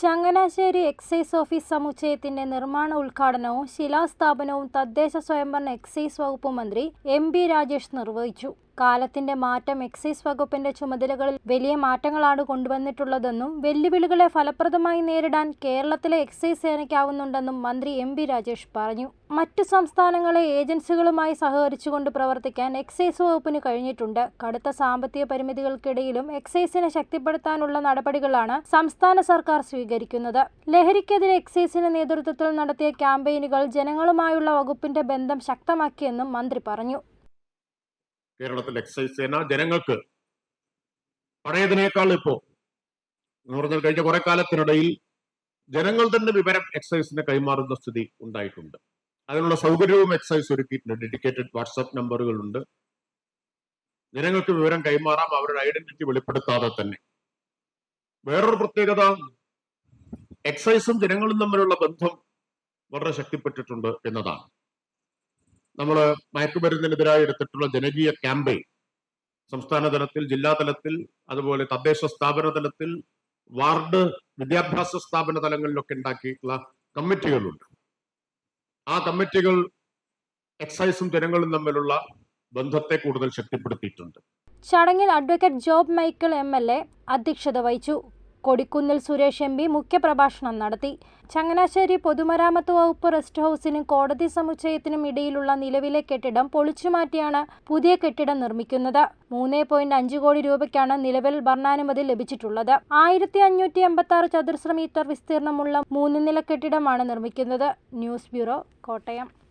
Changanassery excise office സമുച്ചയത്തിന്റെ നിർമ്മാണ ഉദ്ഘാടനവും ശിലാസ്ഥാപനവും തദ്ദേശ സ്വയംഭരണ എക്സൈസ് വകുപ്പ് മന്ത്രി എം ബി രാജേഷ് നിർവഹിച്ചു. കാലത്തിന്റെ മാറ്റം എക്സൈസ് വകുപ്പിന്റെ ചുമതലകളിൽ വലിയ മാറ്റങ്ങളാണ് കൊണ്ടുവന്നിട്ടുള്ളതെന്നും വെല്ലുവിളികളെ ഫലപ്രദമായി നേരിടാൻ കേരളത്തിലെ എക്സൈസ് സേനയ്ക്കാവുന്നുണ്ടെന്നും മന്ത്രി എം ബി രാജേഷ് പറഞ്ഞു. മറ്റു സംസ്ഥാനങ്ങളെ ഏജൻസികളുമായി സഹകരിച്ചുകൊണ്ട് പ്രവർത്തിക്കാൻ എക്സൈസ് വകുപ്പിന് കഴിഞ്ഞിട്ടുണ്ട്. കടുത്ത സാമ്പത്തിക പരിമിതികൾക്കിടയിലും എക്സൈസിനെ ശക്തിപ്പെടുത്താനുള്ള നടപടികളാണ് സംസ്ഥാന സർക്കാർ സ്വീകരിക്കുന്നത്. ലഹരിക്കെതിരെ എക്സൈസിന്റെ നേതൃത്വത്തിൽ നടത്തിയ ക്യാമ്പയിനുകൾ ജനങ്ങളുമായുള്ള വകുപ്പിന്റെ ബന്ധം ശക്തമാക്കിയെന്നും മന്ത്രി പറഞ്ഞു. കേരളത്തിൽ എക്സൈസ് സേന ജനങ്ങൾക്ക് പഴയതിനേക്കാൾ ഇപ്പോ എന്ന് പറഞ്ഞാൽ കഴിഞ്ഞ കുറെ കാലത്തിനിടയിൽ ജനങ്ങൾ തന്നെ വിവരം എക്സൈസിന് കൈമാറുന്ന സ്ഥിതി ഉണ്ടായിട്ടുണ്ട്. അതിനുള്ള സൗകര്യവും എക്സൈസ് ഒരുക്കിയിട്ടുണ്ട്. ഡെഡിക്കേറ്റഡ് വാട്സാപ്പ് നമ്പറുകളുണ്ട് ജനങ്ങൾക്ക് വിവരം കൈമാറാം അവരുടെ ഐഡന്റിറ്റി വെളിപ്പെടുത്താതെ തന്നെ. വേറൊരു പ്രത്യേകത എക്സൈസും ജനങ്ങളും തമ്മിലുള്ള ബന്ധം വളരെ ശക്തിപ്പെട്ടിട്ടുണ്ട് എന്നതാണ്. നമ്മൾ മയക്കുമരുന്നിനെതിരായി എടുത്തിട്ടുള്ള ജനകീയ ക്യാമ്പയിൻ. സംസ്ഥാന തലത്തിൽ ജില്ലാ തലത്തിൽ അതുപോലെ തദ്ദേശ സ്ഥാപന തലത്തിൽ വാർഡ് വിദ്യാഭ്യാസ സ്ഥാപന തലങ്ങളിലൊക്കെ ഉണ്ടാക്കിയിട്ടുള്ള കമ്മിറ്റികളുണ്ട്. ആ കമ്മിറ്റികൾ എക്സൈസും ജനങ്ങളും തമ്മിലുള്ള ബന്ധത്തെ കൂടുതൽ ശക്തിപ്പെടുത്തിയിട്ടുണ്ട്. ചടങ്ങിൽ അഡ്വക്കേറ്റ് ജോബ് മൈക്കിൾ എം അധ്യക്ഷത വഹിച്ചു. കൊടിക്കുന്നിൽ സുരേഷ് എം പി മുഖ്യപ്രഭാഷണം നടത്തി. ചങ്ങനാശ്ശേരി പൊതുമരാമത്ത് വകുപ്പ് റെസ്റ്റ് ഹൌസിനും കോടതി സമുച്ചയത്തിനും ഇടയിലുള്ള നിലവിലെ കെട്ടിടം പൊളിച്ചുമാറ്റിയാണ് പുതിയ കെട്ടിടം നിർമ്മിക്കുന്നത്. മൂന്ന് പോയിന്റ് അഞ്ച് കോടി രൂപയ്ക്കാണ് നിലവിൽ ഭരണാനുമതി ലഭിച്ചിട്ടുള്ളത്. ആയിരത്തി അഞ്ഞൂറ്റി എൺപത്തി ആറ് ചതുരശ്ര മീറ്റർ വിസ്തീർണമുള്ള മൂന്ന് നില കെട്ടിടമാണ് നിർമ്മിക്കുന്നത്. News bureau Kottayam.